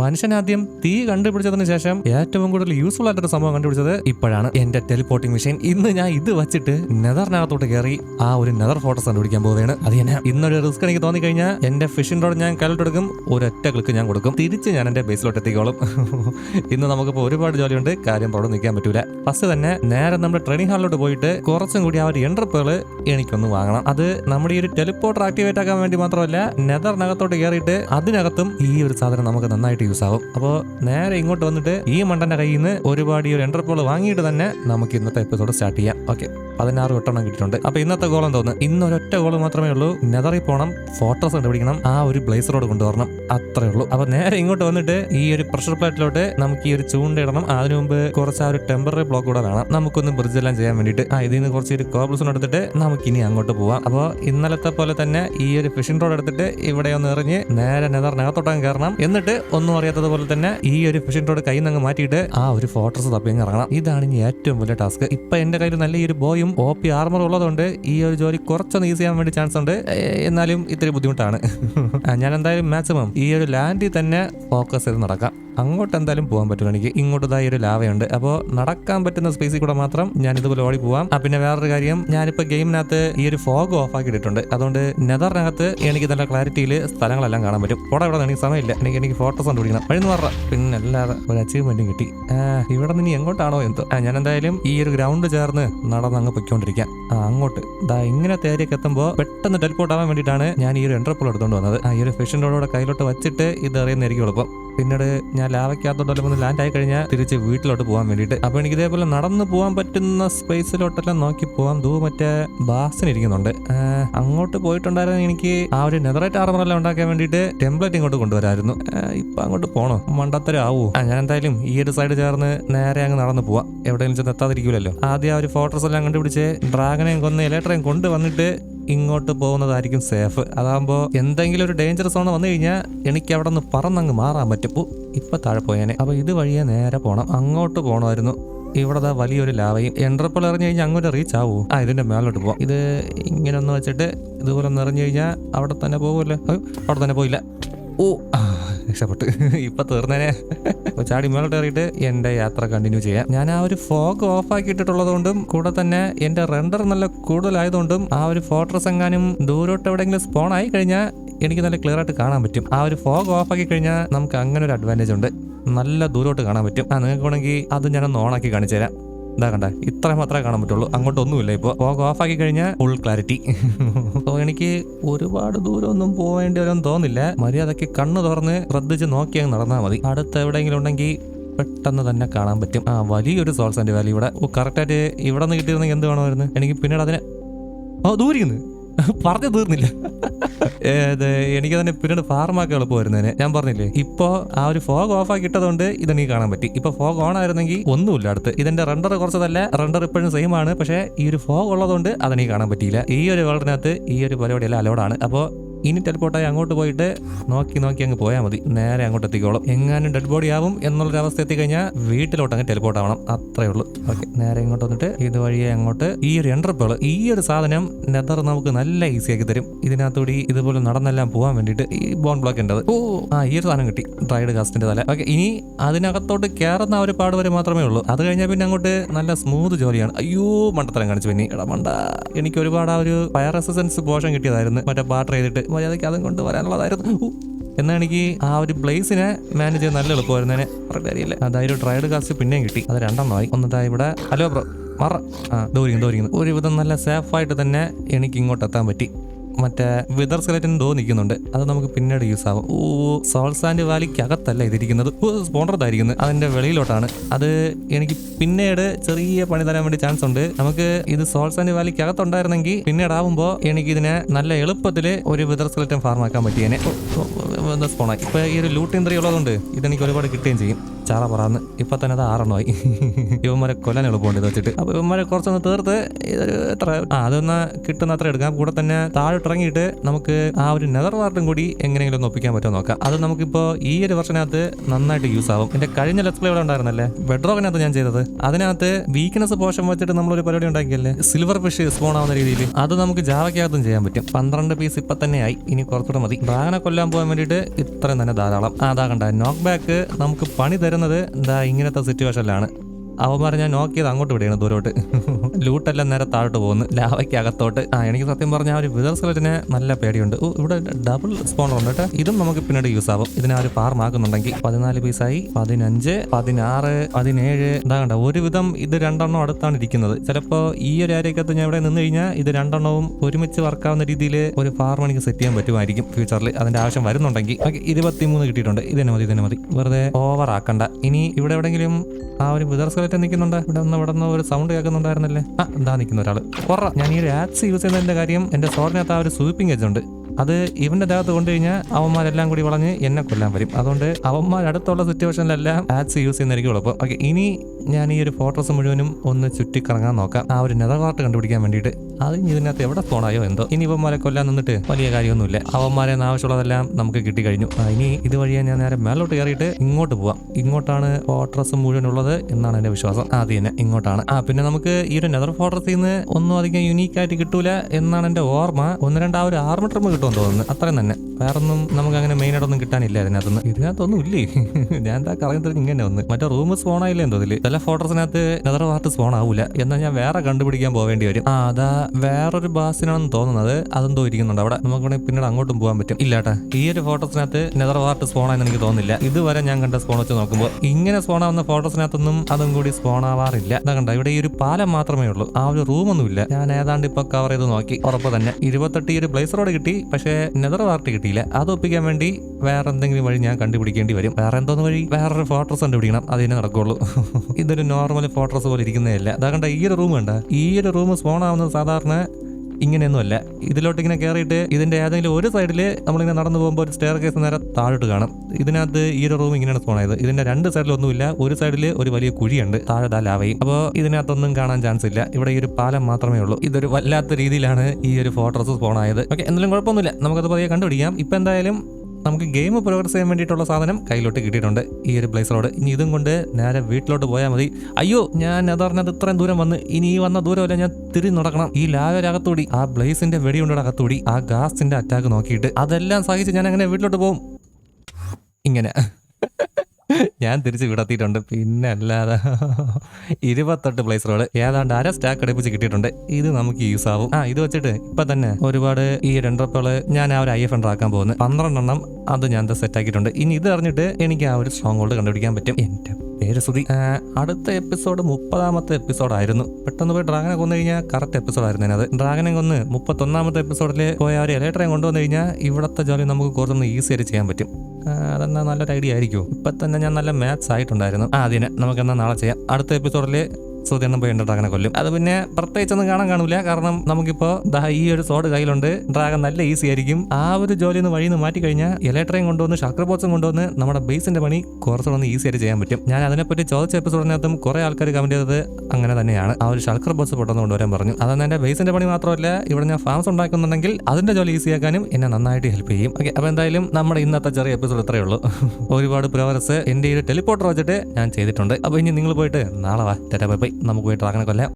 മനുഷ്യൻ ആദ്യം തീ കണ്ടുപിടിച്ചതിന് ശേഷം ഏറ്റവും കൂടുതൽ യൂസ്ഫുൾ ആയിട്ടൊരു സംഭവം കണ്ടുപിടിച്ചത് ഇപ്പോഴാണ് എന്റെ ടെലിപോർട്ടിംഗ് മെഷീൻ ഇന്ന് ഞാൻ ഇത് വെച്ചിട്ട് നെതറിനകത്തോട്ട് കയറി ആ ഒരു നെതർ ഫോട്ടോസ് കണ്ടുപിടിക്കാൻ പോവുകയാണ്. അത് തന്നെ. ഇന്നൊരു റിസ്ക് എനിക്ക് തോന്നി കഴിഞ്ഞാൽ എന്റെ ഫിഷിംഗ് റോഡ് ഞാൻ കയ്യിലോട്ടെടുക്കും ഒരൊറ്റ ക്ലിക്ക് ഞാൻ കൊടുക്കും. തിരിച്ച് ഞാൻ എന്റെ ബേസിലോട്ട് എത്തിക്കോളും. ഇന്ന് നമുക്കിപ്പോൾ ഒരുപാട് ജോലിയുണ്ട്. കാര്യം പുറത്ത് നിൽക്കാൻ പറ്റൂല. ഫസ്റ്റ് തന്നെ നേരെ നമ്മുടെ ട്രെയിനിങ് ഹാളിലോട്ട് പോയിട്ട് കുറച്ചും കൂടി ആ ഒരു എൻട്രപ്പുകൾ എനിക്കൊന്ന് വാങ്ങണം. അത് നമ്മുടെ ഈ ഒരു ടെലിപോർട്ടർ ആക്ടിവേറ്റ് ആക്കാൻ വേണ്ടി മാത്രമല്ല നെതറിനകത്തോട്ട് കയറിയിട്ട് അതിനകത്തും ഈ ഒരു സാധനം നമുക്ക് നന്നായിട്ട് യൂസ് ആവും. അപ്പോൾ നേരെ ഇങ്ങോട്ട് വന്നിട്ട് ഈ മണ്ടന്റെ കയ്യിൽ നിന്ന് ഒരുപാട് ഈ ഒരു പോൾ വാങ്ങിയിട്ട് തന്നെ നമുക്ക് ഇന്നത്തെ എപ്പിസോഡ് സ്റ്റാർട്ട് ചെയ്യാം. ഓക്കെ പതിനാറ് വെട്ടെണ്ണം കിട്ടിയിട്ടുണ്ട്. അപ്പോൾ ഇന്നത്തെ ഗോളം തോന്നുന്നു? ഇന്ന് ഒരൊറ്റ ഗോൾ മാത്രമേ ഉള്ളൂ. നെതറി പോകണം ഫോട്ടോസ് കണ്ടുപിടിക്കണം ആ ഒരു ബ്ലേസറോട് കൊണ്ടുവരണം. അത്രേ ഉള്ളൂ. അപ്പോൾ നേരെ ഇങ്ങോട്ട് വന്നിട്ട് ഈ ഒരു പ്രഷർ പ്ലേറ്റിലോട്ട് നമുക്ക് ഈ ഒരു ചൂണ്ടയിടണം അതിനു മുമ്പ് കുറച്ച് ആ ഒരു ടെമ്പററി ബ്ലോക്ക് കൂടെ വേണം നമുക്കൊന്ന് ബ്രിഡ്ജ് എല്ലാം ചെയ്യാൻ വേണ്ടിയിട്ട്. ആ ഇതിൽ നിന്ന് കുറച്ച് ഒരു കോബിൾസും എടുത്തിട്ട് നമുക്ക് ഇനി അങ്ങോട്ട് പോവാം. അപ്പോൾ ഇന്നലത്തെ പോലെ തന്നെ ഈ ഒരു ഫിഷിംഗ് റോഡ് എടുത്തിട്ട് ഇവിടെ ഒന്ന് എറിഞ്ഞ് നേരെ നെതറിനകത്തോട്ടം കയറണം. എന്നിട്ട് ഒന്നും അറിയാത്തത് പോലെ തന്നെ ഈ ഒരു ഫിഷിംഗ് കയ്യിൽ നിന്ന് മാറ്റിയിട്ട് ആ ഒരു ഫോട്ടോസ് തപ്പി ഇറങ്ങണം. ഇതാണ് ഇനി ഏറ്റവും വലിയ ടാസ്ക്. ഇപ്പൊ എന്റെ കയ്യിൽ നല്ല ഈ ഒരു ബോയും ഒ പി ആർമർ ഉള്ളതുകൊണ്ട് ഈ ഒരു ജോലി കുറച്ചൊന്ന് ഈസി വേണ്ടി ചാൻസ് ഉണ്ട് എന്നാലും ഇത്തിരി ബുദ്ധിമുട്ടാണ്. ഞാൻ എന്തായാലും മാക്സിമം ഈ ഒരു ലാൻഡിൽ തന്നെ ഫോക്കസ് ചെയ്ത് നടക്കാം. അങ്ങോട്ട് എന്തായാലും പോകാൻ പറ്റില്ല എനിക്ക്. ഇങ്ങോട്ട് ഇതായി ഒരു ലാവയുണ്ട്. അപ്പോൾ നടക്കാൻ പറ്റുന്ന സ്പേസിൽ കൂടെ മാത്രം ഞാൻ ഇതുപോലെ ഓടി പോവാം. പിന്നെ വേറൊരു കാര്യം ഞാനിപ്പോൾ ഗെയിമിനകത്ത് ഈ ഒരു ഫോഗ് ഓഫ് ആക്കി ഇട്ടിട്ടുണ്ട് അതുകൊണ്ട് നെതറിനകത്ത് എനിക്ക് നല്ല ക്ലാരിറ്റിയിൽ സ്ഥലങ്ങളെല്ലാം കാണാൻ പറ്റും. ഇവിടെ ഇവിടെ എനിക്ക് സമയമില്ല. എനിക്ക് എനിക്ക് ഫോട്ടോസ് കണ്ടുപിടിക്കണം. വഴിന്ന് പറഞ്ഞ പിന്നെ അല്ലാതെ ഒരു അച്ചീവ്മെന്റും കിട്ടി. ഇവിടെ നിന്ന് എങ്ങോട്ടാണോ എന്തോ? ഞാൻ എന്തായാലും ഈ ഒരു ഗ്രൗണ്ട് ചേർന്ന് നടന്ന് അങ്ങ് പൊയ്ക്കൊണ്ടിരിക്കാം. അങ്ങോട്ട്. ദാ ഇങ്ങനത്തെ ഏരിയൊക്കെ എത്തുമ്പോൾ പെട്ടെന്ന് ടെലിപ്പോർട്ട് ആവാൻ വേണ്ടിയിട്ടാണ് ഞാൻ ഈ ഒരു എൻട്രപ്പോൾ എടുത്തുകൊണ്ട് വന്നത്. ഈ ഒരു ഫിഷിന്റെ റോഡോടെ കയ്യിലോട്ട് വെച്ചിട്ട് ഇത് അറിയുന്നതായിരിക്കും എളുപ്പം. പിന്നീട് ഞാൻ ലാവയ്ക്കകത്തോട്ടെല്ലാം ഒന്ന് ലാൻഡ് ആയി കഴിഞ്ഞാൽ തിരിച്ച് വീട്ടിലോട്ട് പോകാൻ വേണ്ടിയിട്ട്. അപ്പോൾ എനിക്ക് ഇതേപോലെ നടന്നു പോകാൻ പറ്റുന്ന സ്പേസിലോട്ടെല്ലാം നോക്കി പോകാൻ ദൂ മറ്റേ ബാസിന് ഇരിക്കുന്നുണ്ട്. അങ്ങോട്ട് പോയിട്ടുണ്ടായിരുന്ന എനിക്ക് ആ ഒരു നെതറേറ്റ് ആർമർ എല്ലാം ഉണ്ടാക്കാൻ വേണ്ടിയിട്ട് ടെംപ്ലേറ്റ് ഇങ്ങോട്ട് കൊണ്ടുവരായിരുന്നു ഇപ്പം അങ്ങോട്ട് പോകണോ മണ്ടത്തരം ആവൂ? ആ ഞാൻ എന്തായാലും ഈ ഒരു സൈഡ് ചേർന്ന് നേരെ അങ്ങ് നടന്നു പോവാം. എവിടെയെങ്കിലും ചെന്ന് എത്താതിരിക്കില്ലല്ലോ ആദ്യം ആ ഒരു ഫോട്ടോസ് എല്ലാം കണ്ടുപിടിച്ച് ഡ്രാഗനെയും കൊന്ന് ഇലക്ട്രയും കൊണ്ടുവന്നിട്ട് ഇങ്ങോട്ട് പോകുന്നതായിരിക്കും സേഫ്. അതാകുമ്പോൾ എന്തെങ്കിലും ഒരു ഡേഞ്ചർ സോൺ വന്നു കഴിഞ്ഞാൽ എനിക്ക് അവിടെ നിന്ന് പറന്നങ്ങ് മാറാൻ പറ്റും. ഇപ്പം താഴെ പോയേനെ. അപ്പോൾ ഇത് വഴിയെ നേരെ പോണം. അങ്ങോട്ട് പോകണമായിരുന്നു ഇവിടെ വലിയൊരു ലാവയും. എൻട്രപ്പോൾ എറിഞ്ഞു കഴിഞ്ഞാൽ അങ്ങോട്ട് റീച്ച് ആവൂ. ആ ഇതിന്റെ മേലോട്ട് പോവാം. ഇത് ഇങ്ങനെ ഒന്ന് വെച്ചിട്ട് ഇതുപോലെ ഒന്ന് എറിഞ്ഞു കഴിഞ്ഞാൽ അവിടെ തന്നെ പോകുമല്ലോ അവിടെ തന്നെ പോയില്ല. ഓ രക്ഷപ്പെട്ട് ഇപ്പൊ തീർന്നേനെ. ചാടി മേലോട്ട് കയറിയിട്ട് എന്റെ യാത്ര കണ്ടിന്യൂ ചെയ്യാം. ഞാൻ ആ ഒരു ഫോഗ് ഓഫ് ആക്കിയിട്ടുള്ളത് കൊണ്ടും കൂടെ തന്നെ എന്റെ റെൻഡർ നല്ല കൂടുതലായതുകൊണ്ടും ആ ഒരു ഫോട്ടോസ് എങ്ങാനും ദൂരോട്ട് എവിടെയെങ്കിലും സ്പോൺ ആയി കഴിഞ്ഞാൽ എനിക്ക് നല്ല ക്ലിയർ ആയിട്ട് കാണാൻ പറ്റും. ആ ഒരു ഫോഗ് ഓഫ് ആക്കി കഴിഞ്ഞാൽ നമുക്ക് അങ്ങനെ ഒരു അഡ്വാന്റേജ് ഉണ്ട്. നല്ല ദൂരോട്ട് കാണാൻ പറ്റും. ആ നിങ്ങൾക്ക് വേണമെങ്കിൽ അത് ഞാനൊന്ന് ഓണാക്കി കാണിച്ചു തരാം ഇതാ കണ്ട ഇത്ര മാത്രമേ കാണാൻ പറ്റുള്ളൂ. അങ്ങോട്ടൊന്നുമില്ല ഇപ്പോൾ ഫോഗ് ഓഫ് ആക്കി കഴിഞ്ഞാൽ ഫുൾ ക്ലാരിറ്റി അപ്പോൾ എനിക്ക് ഒരുപാട് ദൂരമൊന്നും പോവേണ്ടി വരുമെന്ന് തോന്നില്ല. മര്യാദയ്ക്ക് കണ്ണ് തുറന്ന് ശ്രദ്ധിച്ച് നോക്കി അങ്ങ് നടന്നാൽ മതി. അടുത്ത് എവിടെയെങ്കിലും ഉണ്ടെങ്കിൽ പെട്ടെന്ന് തന്നെ കാണാൻ പറ്റും. ആ വലിയൊരു സോൾസ് ആൻഡ് വാലി ഇവിടെ. കറക്റ്റായിട്ട് ഇവിടെ നിന്ന് കിട്ടിയിരുന്നെങ്കിൽ എന്ത് വേണമായിരുന്നു? എനിക്ക് പിന്നീട് അതിനെ ഓ ദൂരിന്ന് പറഞ്ഞു തീർന്നില്ല. എനിക്ക് തന്നെ പിന്നീട് ഫാർമാക്കി എളുപ്പമായിരുന്നേനെ ഞാൻ പറഞ്ഞില്ലേ ഇപ്പോ ആ ഒരു ഫോഗ് ഓഫ് ആക്കി ഇട്ടതുകൊണ്ട് ഇതെനിക്ക് കാണാൻ പറ്റി. ഇപ്പൊ ഫോഗ് ഓൺ ആയിരുന്നെങ്കിൽ ഒന്നുമില്ല അടുത്ത്. ഇതിന്റെ റണ്ടർ കുറച്ചതല്ല റണ്ടർ ഇപ്പോഴും സെയിം ആണ്. പക്ഷേ ഈ ഒരു ഫോഗ് ഉള്ളതുകൊണ്ട് അതെനിക്ക് കാണാൻ പറ്റിയില്ല. ഈ ഒരു വേൾഡിനകത്ത് ഈ ഒരു പരിപാടിയെല്ലാം അലോഡാണ് അപ്പോൾ ഇനി ടെലിപ്പോർട്ടായി അങ്ങോട്ട് പോയിട്ട് നോക്കി നോക്കി അങ്ങ് പോയാൽ മതി. നേരെ അങ്ങോട്ട് എത്തിക്കോളും. എങ്ങാനും ഡെഡ് ബോഡി ആവും എന്നുള്ളൊരു അവസ്ഥ എത്തിക്കഴിഞ്ഞാൽ വീട്ടിലോട്ട് അങ്ങ് ടെലിപ്പോർട്ട് ആവണം. അത്രേ ഉള്ളൂ. ഓക്കെ. നേരെ ഇങ്ങോട്ട് വന്നിട്ട് ഇതുവഴിയെ അങ്ങോട്ട് ഈ ഒരു എൻട്രപ്പുകൾ ഈ ഒരു സാധനം നെതർ നമുക്ക് നല്ല ഈസി ആക്കി തരും. ഇതിനകത്തൂടി ഇതുപോലെ നടന്നെല്ലാം പോകാൻ വേണ്ടിയിട്ട് ഈ ബോൺ ബ്ലോക്ക് ഉണ്ട് ഓ ആ ഈ ഒരു സാധനം കിട്ടി. ഡ്രൈഡ് കാസ്റ്റിന്റെ തല. ഓക്കെ ഇനി അതിനകത്തോട്ട് കയറുന്ന ഒരു പാട് വരെ മാത്രമേ ഉള്ളൂ. അത് കഴിഞ്ഞാൽ പിന്നെ അങ്ങോട്ട് നല്ല സ്മൂത്ത് ജോലിയാണ്. അയ്യോ മണ്ടത്തരം കാണിച്ചു പിന്നെ. ഇടമണ്ട മണ്ട. എനിക്ക് ഒരുപാട് ആ ഒരു ഫയർ റെസിസ്റ്റൻസ് പോഷൻ കിട്ടിയതായിരുന്നു. മറ്റേ ബാട്ടർ ചെയ്തിട്ട്. മര്യാദയ്ക്ക് അതും കൊണ്ട് വരാനുള്ളതായിരുന്നു. എന്നാണ് എനിക്ക് ആ ഒരു പ്ലേസിനെ മാനേജ് ചെയ്യാൻ നല്ല എളുപ്പമായിരുന്നേനെ. പറഞ്ഞ കാര്യമില്ല. അതായത് ഡ്രൈഡ് കാസ്റ്റ് പിന്നെയും കിട്ടി. അത് രണ്ടെണ്ണമായി. ഒന്നതാ ഇവിടെ. ഹലോ ബ്രോ മറ. ആ ദൂരിക്കുന്നു ദൂരിക്കുന്നു. ഒരുവിധം നല്ല സേഫായിട്ട് തന്നെ എനിക്ക് ഇങ്ങോട്ട് എത്താൻ പറ്റി. മറ്റേ വിതർ സ്കെലറ്റൻ ദോ നിൽക്കുന്നുണ്ട്. അത് നമുക്ക് പിന്നീട് യൂസ് ആവും. ഓ സോൾസ് ആൻഡ് വാലിക്ക് അകത്തല്ല ഇതിരിക്കുന്നത് സ്പോണ്ടർതായിരിക്കുന്നത് അതിന്റെ വെളിയിലോട്ടാണ്. അത് എനിക്ക് പിന്നീട് ചെറിയ പണി തരാൻ വേണ്ടി ചാൻസ് ഉണ്ട്. നമുക്ക് ഇത് സോൾസ് ആൻഡ് വാലിക്ക് അകത്തുണ്ടായിരുന്നെങ്കിൽ പിന്നീട് ആവുമ്പോൾ എനിക്ക് ഇതിനെ നല്ല എളുപ്പത്തിൽ ഒരു വിതർ സ്കെലറ്റൻ ഫാർമാക്കാൻ പറ്റിയേനെ. സ്പോണായി ഇപ്പൊ ഈ ഒരു ലൂട്ടിൻ ത്രീ ഉള്ളതുകൊണ്ട് ഇതെനിക്ക് ഒരുപാട് കിട്ടുകയും ചെയ്യും. ചാറ പറന്ന് ഇപ്പൊ തന്നെ അത് ആറെണ്ണമായി. ഇവന്മാരെ കൊല്ലാൻ എളുപ്പമുണ്ട് ഇത് വെച്ചിട്ട്. അപ്പൊ ഇവന്മാരെ കുറച്ചൊന്ന് തീർത്ത് ഇതൊരു എത്ര ആ അതൊന്ന് കിട്ടുന്ന അത്ര എടുക്കാം. കൂടെ തന്നെ താഴെ ഇറങ്ങിയിട്ട് നമുക്ക് ആ ഒരു നെതർ വാർട്ടും കൂടി എങ്ങനെയെങ്കിലും ഒന്ന് ഒപ്പിക്കാൻ പറ്റുമോ നോക്കാം. അത് നമുക്കിപ്പോ ഈ ഒരു വർഷനകത്ത് നന്നായിട്ട് യൂസ് ആവും. എന്റെ കഴിഞ്ഞ ലെറ്റ്സ് പ്ലേ ഇവിടെ ഉണ്ടായിരുന്നല്ലേ? ബെഡ്റോക്കിനകത്ത് ഞാൻ ചെയ്തത്. അതിനകത്ത് വീക്ക്നെസ് പോഷൻ വെച്ചിട്ട് നമ്മളൊരു പരിപാടി ഉണ്ടാക്കിയല്ലേ? സിൽവർ ഫിഷ് സ്പോൺ ആവുന്ന രീതിയിൽ. അത് നമുക്ക് ജാവയ്ക്കകത്തും ചെയ്യാൻ പറ്റും. പന്ത്രണ്ട് പീസ് ഇപ്പൊ തന്നെ ആയി ഇനി കുറച്ചുകൂടെ മതി. ഡ്രാഗനെ കൊല്ലാൻ പോകാൻ വേണ്ടിയിട്ട് ഇത്രയും തന്നെ ധാരാളം. അതാകണ്ട അതാ കണ്ട. നോക്ക് ബാക്ക് നമുക്ക് പണി തരുന്നത് എന്താ ഇങ്ങനത്തെ സിറ്റുവേഷനിലാണ് അവന്മാരെ ഞാൻ നോക്കിയത് അങ്ങോട്ട് വിടുകയാണ് ദൂരോട്ട്. ലൂട്ടെല്ലാം നേരെ താഴോട്ട് പോകുന്നു. ലാവയ്ക്ക് അകത്തോട്ട് ആ എനിക്ക് സത്യം പറഞ്ഞ ആ ഒരു വിതർ സ്കെലറ്റിന് നല്ല പേടിയുണ്ട്. ഓ ഇവിടെ ഡബിൾ സ്പോണർ ഉണ്ട് കേട്ടോ. ഇതും നമുക്ക് പിന്നീട് യൂസ് ആവും. ഇതിനെ ഒരു ഫാർം ആക്കുന്നുണ്ടെങ്കിൽ പതിനാല് പീസായി പതിനഞ്ച് പതിനാറ് പതിനേഴ്. എന്താ കണ്ട ഒരുവിധം ഇത് രണ്ടെണ്ണം അടുത്താണ് ഇരിക്കുന്നത്. ചിലപ്പോൾ ഈ ഒരു ഏരിയക്കകത്ത് ഞാൻ ഇവിടെ നിന്ന് കഴിഞ്ഞാൽ ഇത് രണ്ടെണ്ണവും ഒരുമിച്ച് വർക്കാവുന്ന രീതിയിൽ ഒരു ഫാർം എനിക്ക് സെറ്റ് ചെയ്യാൻ പറ്റുമായിരിക്കും ഫ്യൂച്ചറിൽ അതിന്റെ ആവശ്യം വരുന്നുണ്ടെങ്കിൽ. ഓക്കെ ഇരുപത്തിമൂന്ന് കിട്ടിയിട്ടുണ്ട്. ഇതിനെ മതി ഇതിനെ മതി. വെറുതെ ഓവർ ആക്കണ്ട. ഇനി ഇവിടെ എവിടെയെങ്കിലും ആ ഒരു വിതർ സ്കെലറ്റ് നിൽക്കുന്നുണ്ട്. ഇവിടെ നിന്ന് ഇവിടെ നിന്ന് ഒരു സൗണ്ട് കേൾക്കുന്നുണ്ടായിരുന്നല്ലേ? ആ എന്താ നിൽക്കുന്ന ഒരാൾ കുറ ഞാൻ ഈ ആപ്സ് യൂസ് ചെയ്യുന്നതിന്റെ കാര്യം എന്റെ സോറിനകത്ത് ആ ഒരു സ്വീപ്പിംഗ് ഉണ്ട്. അത് ഇവന്റെ ദേഹത്ത് കൊണ്ടു കഴിഞ്ഞാൽ അവന്മാരെല്ലാം കൂടി വളഞ്ഞ് എന്നെ കൊല്ലാൻ വരും. അതുകൊണ്ട് അവന്മാർ അടുത്തുള്ള സിറ്റുവേഷനിലെല്ലാം ആഡ്സ് യൂസ് ചെയ്യുന്നതായിരിക്കും എളുപ്പം ഓക്കെ ഇനി ഞാൻ ഈ ഒരു ഫോട്ടോസ് മുഴുവനും ഒന്ന് ചുറ്റിക്കറങ്ങാൻ നോക്കാം. ആ ഒരു നെതർവാർട്ട് കണ്ടുപിടിക്കാൻ വേണ്ടിയിട്ട്. അത് ഇതിനകത്ത് എവിടെ പോണായോ എന്തോ. ഇനി ഇവന്മാരെ കൊല്ലാൻ നിന്നിട്ട് വലിയ കാര്യമൊന്നുമില്ല. അവന്മാരെ ആവശ്യമുള്ളതെല്ലാം നമുക്ക് കിട്ടി കഴിഞ്ഞു. ഇനി ഇതുവഴിയാ ഞാൻ നേരെ മേലോട്ട് കയറിയിട്ട് ഇങ്ങോട്ട് പോവാം. ഇങ്ങോട്ടാണ് ഫോട്ടോസ് മുഴുവൻ ഉള്ളത് എന്നാണ് എന്റെ വിശ്വാസം. ആദ്യം തന്നെ ഇങ്ങോട്ടാണ്. ആ പിന്നെ നമുക്ക് ഈ ഒരു നെതർ ഫോട്ടോസിൽ നിന്ന് ഒന്നും അധികം യുണീക്ക് ആയിട്ട് കിട്ടൂല എന്നാണ് എന്റെ ഓർമ്മ. ഒന്ന് രണ്ട് ആ ഒരു ആർമർ ട്രിം കിട്ടുമെന്ന് തോന്നുന്നു. അത്രയും തന്നെ. വേറൊന്നും നമുക്ക് അങ്ങനെ മെയിൻ ആയിട്ടൊന്നും കിട്ടാനില്ല ഇതിനകത്തുനിന്ന് ഇതിനകത്തൊന്നും ഇല്ലേ? ഞാൻ എന്താ തിരിഞ്ഞ് ഇങ്ങനെ ഒന്ന് മറ്റേ റൂം സ്പോൺ ആയില്ലേ ഇതിൽ ചില ഫോട്ടോസിനകത്ത് നെതർ പാർട്ട് സ്പോൺ ആവൂല. എന്നാൽ ഞാൻ വേറെ കണ്ടുപിടിക്കാൻ പോവേണ്ടി വരും. ആ അതാ വേറൊരു ബാസിനാണെന്ന് തോന്നുന്നത് അതെന്തോ ഇരിക്കുന്നുണ്ട്. അവിടെ നമുക്ക് വേണമെങ്കിൽ പിന്നീട് അങ്ങോട്ടും പോകാൻ പറ്റും. ഇല്ലാട്ടാ ഈ ഒരു ഫോട്ടോസിനകത്ത് നെതർ പാർട്ട് സ്പോൺ ആയെന്ന് എനിക്ക് തോന്നുന്നില്ല. ഇതുവരെ ഞാൻ കണ്ട സ്പോൺ വെച്ച് നോക്കുമ്പോൾ ഇങ്ങനെ സ്പോൺ ആവുന്ന ഫോട്ടോസിനകത്തൊന്നും അതും കൂടി സ്പോൺ ആവാറില്ല. എന്താ കണ്ട? ഇവിടെ ഈ ഒരു പാലം മാത്രമേ ഉള്ളൂ. ആ ഒരു റൂമൊന്നുമില്ല ഞാൻ ഏതാണ്ട് ഇപ്പൊ കവർ ചെയ്ത് നോക്കി. ഉറപ്പ് തന്നെ. ഇരുപത്തെട്ട് ഈ ഒരു ബ്ലേസറോട് കിട്ടി. പക്ഷേ നെതർ വാർട്ട് കിട്ടിയില്ല. അത് ഒപ്പിക്കാൻ വേണ്ടി വേറെ എന്തെങ്കിലും വഴി ഞാൻ കണ്ടുപിടിക്കേണ്ടി വരും. വേറെ എന്തോന്ന് വഴി? വേറൊരു ഫോട്ടോസ് കണ്ടുപിടിക്കണം. അതിനെ നടക്കുള്ളൂ. ഇതൊരു നോർമൽ ഫോട്ടോസ് പോലെ ഇരിക്കുന്നതല്ല. അതാ കണ്ട ഈ ഒരു റൂം ഉണ്ട് ഈ ഒരു റൂം സ്പോൺ ആവുന്നത് സാധാരണ ഇങ്ങനെയൊന്നുമല്ല. ഇതിലോട്ട് ഇങ്ങനെ കയറിയിട്ട് ഇതിന്റെ ഏതെങ്കിലും ഒരു സൈഡിൽ നമ്മളിങ്ങനെ നടന്നു പോകുമ്പോൾ ഒരു സ്റ്റെയർ കേസ് നേരെ താഴോട്ട് കാണും. ഇതിനകത്ത് ഈ ഒരു റൂം ഇങ്ങനെയാണ് ആയത്. ഇതിന്റെ രണ്ട് സൈഡിലൊന്നുമില്ല ഒരു സൈഡിൽ ഒരു വലിയ കുഴിയുണ്ട്. താഴെ ദാ ലാവയും. അപ്പോൾ ഇതിനകത്തൊന്നും കാണാൻ ചാൻസ് ഇല്ല. ഇവിടെ ഈ ഒരു പാലം മാത്രമേ ഉള്ളൂ. ഇതൊരു വല്ലാത്ത രീതിയിലാണ് ഈ ഒരു ഫോട്ടോസ് ആയത്. ഓക്കെ എന്തായാലും കുഴപ്പമൊന്നുമില്ല. നമുക്കത് പതിയെ കണ്ടുപിടിക്കാം. ഇപ്പൊ എന്തായാലും നമുക്ക് ഗെയിം പ്രോഗ്രസ് ചെയ്യാൻ വേണ്ടിയിട്ടുള്ള സാധനം കയ്യിലോട്ട് കിട്ടിയിട്ടുണ്ട്. ഈ ഒരു പ്ലേസ് റോഡ് ഇനി ഇതും കൊണ്ട് നേരെ വീട്ടിലോട്ട് പോയാൽ മതി. അയ്യോ ഞാൻ അത് പറഞ്ഞത് ഇത്രയും ദൂരം വന്ന് ഇനി ഈ വന്ന ദൂരമല്ല ഞാൻ തിരി നടക്കണം. ഈ ലാവരകത്തൂടി ആ ബ്ലേസിന്റെ വെടിയുണ്ടയുടെ അകത്തൂടി ആ ഗാസിന്റെ അറ്റാക്ക് നോക്കിയിട്ട് അതെല്ലാം സഹിച്ച് ഞാൻ അങ്ങനെ വീട്ടിലോട്ട് പോകും ഇങ്ങനെ. ഞാൻ തിരിച്ച് വിടത്തിയിട്ടുണ്ട്. പിന്നെ അല്ലാതെ ഇരുപത്തെട്ട് പ്ലേസ് ഏതാണ്ട് അര സ്റ്റാക്ക് അടുപ്പിച്ച് കിട്ടിയിട്ടുണ്ട്. ഇത് നമുക്ക് യൂസ് ആവും. ആ ഇത് വെച്ചിട്ട് ഇപ്പൊ തന്നെ ഒരുപാട് ഈ രണ്ടറപ്പുകൾ ഞാൻ ആ ഒരു ഐ എഫ് ആക്കാൻ പോകുന്നത് പന്ത്രണ്ടെണ്ണം അത് ഞാൻ സെറ്റ് ആക്കിയിട്ടുണ്ട്. ഇനി ഇത് അറിഞ്ഞിട്ട് എനിക്ക് ആ ഒരു സ്ട്രോങ് ഹോൾഡ് കണ്ടുപിടിക്കാൻ പറ്റും. എന്റെ പേര് അടുത്ത എപ്പിസോഡ് മുപ്പതാമത്തെ എപ്പിസോഡായിരുന്നു. പെട്ടെന്ന് പോയി ഡ്രാഗനെ കൊന്നു കഴിഞ്ഞാൽ കറക്റ്റ് എപ്പിസോഡായിരുന്നു അത് ഡ്രാഗനെ കൊന്ന് മുപ്പത്തൊന്നാമത്തെ എപ്പിസോഡിൽ പോയ ഒരു ഇലക്ട്രയും കൊണ്ടുവന്നു കഴിഞ്ഞാൽ ഇവിടുത്തെ ജോലി നമുക്ക് കുറച്ചൊന്ന് ഈസി ആയിട്ട് ചെയ്യാൻ പറ്റും. അതെന്നാ നല്ലൊരു ഐഡിയ ആയിരിക്കും ഇപ്പൊ തന്നെ ഞാൻ നല്ല മാത്സ് ആയിട്ടുണ്ടായിരുന്നു. ആ അതിനെ നമുക്ക് എന്നാ നാളെ ചെയ്യാം. അടുത്ത എപ്പിസോഡിൽ സുധീർണം പോയി എന്റെ ഡ്രാഗനെ കൊല്ലും. അത് പിന്നെ പ്രത്യേകിച്ചൊന്നും കാണാൻ കാണൂല. കാരണം നമുക്കിപ്പോ ഈ ഒരു സോഡ് കയ്യിലുണ്ട്. ഡ്രാഗൻ നല്ല ഈസി ആയിരിക്കും. ആ ഒരു ജോലി ഒന്ന് വഴിയിൽ നിന്ന് മാറ്റി കഴിഞ്ഞാൽ ഇലക്ട്രയും കൊണ്ടുവന്ന് ഷക്കർ ബോക്സും കൊണ്ടുവന്ന് നമ്മുടെ ബേസിന്റെ പണി കുറച്ചുകൂടെ ഒന്ന് ഈസി ആയിട്ട് ചെയ്യാൻ പറ്റും. ഞാൻ അതിനെപ്പറ്റി ചോദിച്ച എപ്പിസോഡിനകത്തും കുറെ ആൾക്കാർ കമന്റ് ചെയ്തത് അങ്ങനെ തന്നെയാണ്. ആ ഒരു ഷൾക്കർ ബോക്സ് പെട്ടെന്ന് കൊണ്ടുവരാൻ പറഞ്ഞു. അതാണ് എന്റെ ബേസിന്റെ പണി മാത്രമല്ല ഇവിടെ ഞാൻ ഫാംസ് ഉണ്ടാക്കുന്നുണ്ടെങ്കിൽ അതിന്റെ ജോലി ഈസി ആക്കാനും എന്നെ നന്നായിട്ട് ഹെൽപ്പ് ചെയ്യും. ഓക്കെ അപ്പൊ എന്തായാലും നമ്മുടെ ഇന്നത്തെ ചെറിയ എപ്പിസോഡ് ഇത്രയേ ഉള്ളൂ. ഒരുപാട് പ്രോഗ്രസ് എന്റെ ഈ ഒരു ടെലിപ്പോർട്ടർ വെച്ചിട്ട് ഞാൻ ചെയ്തിട്ടുണ്ട്. അപ്പൊ ഇനി നിങ്ങൾ പോയിട്ട് നാളെ വാ. Tata bye bye. നമുക്ക് വേണ്ടി ഡ്രാഗനെ കൊല്ലാം.